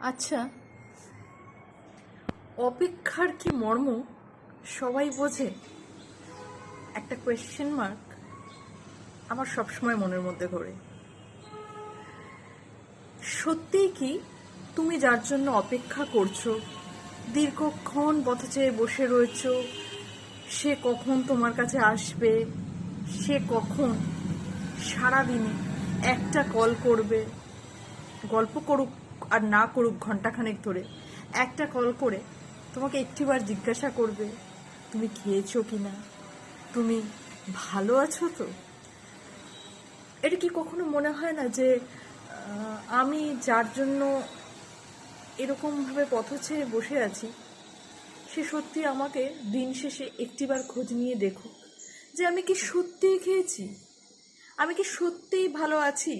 আচ্ছা। অপেক্ষার কি মর্ম? সবাই বোঝে। একটা কোয়েশ্চেন মার্ক আমার সবসময় মনের মধ্যে ঘোরে। সত্যিই কি তুমি যার জন্য অপেক্ষা করছ, দীর্ঘক্ষণ পথ চেয়ে বসে রয়েছ, সে কখন তোমার কাছে আসবে, সে কখন সারাদিনে একটা কল করবে, গল্প করুক আর না করুক ঘন্টাখানেক ধরে। একটা কল করে তোমাকে একটিবার জিজ্ঞাসা করবে, তুমি খেয়েছো কি না তুমি ভালো আছো তো? এটা কি কখনো মনে হয় না যে আমি যার জন্য এরকমভাবে পথ ছেড়ে বসে আছি, সে সত্যি আমাকে দিন শেষে একটিবার খোঁজ নিয়ে দেখো যে আমি কি সত্যিই খেয়েছি? আমি কি সত্যিই ভালো আছি?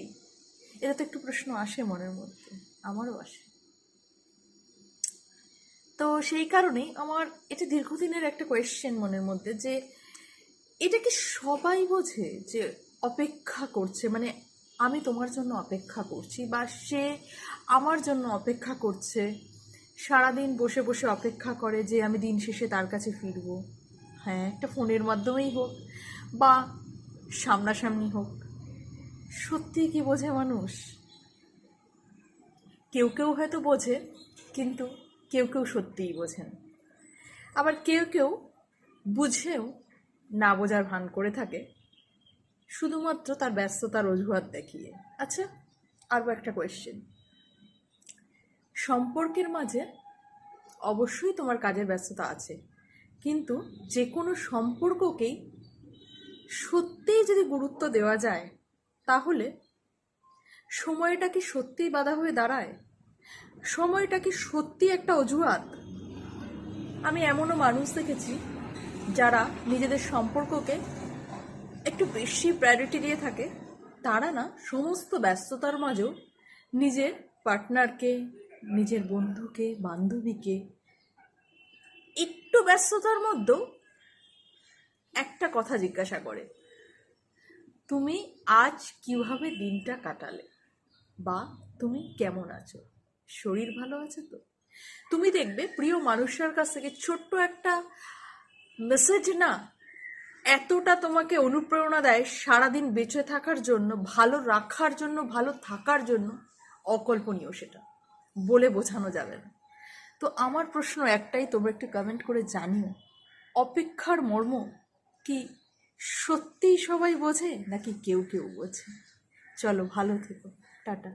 এটা তো একটু প্রশ্ন আসে মনের মধ্যে। আমারও আসে। তো সেই কারণেই আমার এটা দীর্ঘদিনের একটা কোয়েশ্চেন মনের মধ্যে যে, এটা কি সবাই বোঝে যে অপেক্ষা করছে? মানে আমি তোমার জন্য অপেক্ষা করছি বা সে আমার জন্য অপেক্ষা করছে? সারাদিন বসে বসে অপেক্ষা করে যে আমি দিন শেষে তার কাছে ফিরবো। হ্যাঁ একটা ফোনের মাধ্যমেই হোক বা সামনাসামনি হোক। সত্যি কি বোঝে মানুষ? কেউ কেউ হয়তো বোঝে, কিন্তু কেউ কেউ সত্যিই বোঝেন। আবার কেউ কেউ বুঝেও না বোঝার ভান করে থাকে। শুধুমাত্র তার ব্যস্ততার অজুহাত দেখিয়ে। আচ্ছা আরও একটা কোয়েশ্চেন সম্পর্কের মাঝে অবশ্যই তোমার কাজের ব্যস্ততা আছে, কিন্তু যে কোনো সম্পর্ককেই সত্যিই যদি গুরুত্ব দেওয়া যায়, তাহলে সময়টা কি সত্যিই বাধা হয়ে দাঁড়ায়? সময়টা কি সত্যি একটা অজুহাত? আমি এমনও মানুষ দেখেছি যারা নিজেদের সম্পর্ককে একটু বেশি প্রায়োরিটি দিয়ে থাকে। তারা না সমস্ত ব্যস্ততার মাঝেও নিজের পার্টনারকে নিজের বন্ধুকে, বান্ধবীকে একটু ব্যস্ততার মধ্যেও একটা কথা জিজ্ঞাসা করে, তুমি আজ কীভাবে দিনটা কাটালে? বা তুমি কেমন আছো? শরীর ভালো আছে তো? তুমি দেখবে প্রিয় মানুষের কাছ থেকে ছোট্ট একটা মেসেজ না এতটা তোমাকে অনুপ্রেরণা দেয় সারাদিন বেঁচে থাকার জন্য, ভালো রাখার জন্য, ভালো থাকার জন্য। অকল্পনীয় সেটা। বলে বোঝানো যাবে না। তো আমার প্রশ্ন একটাই, তোমরা একটু কমেন্ট করে জানিও। অপেক্ষার মর্ম কি সত্যিই সবাই বোঝে নাকি কেউ কেউ বোঝে? চলো ভালো থেকো। टाटा।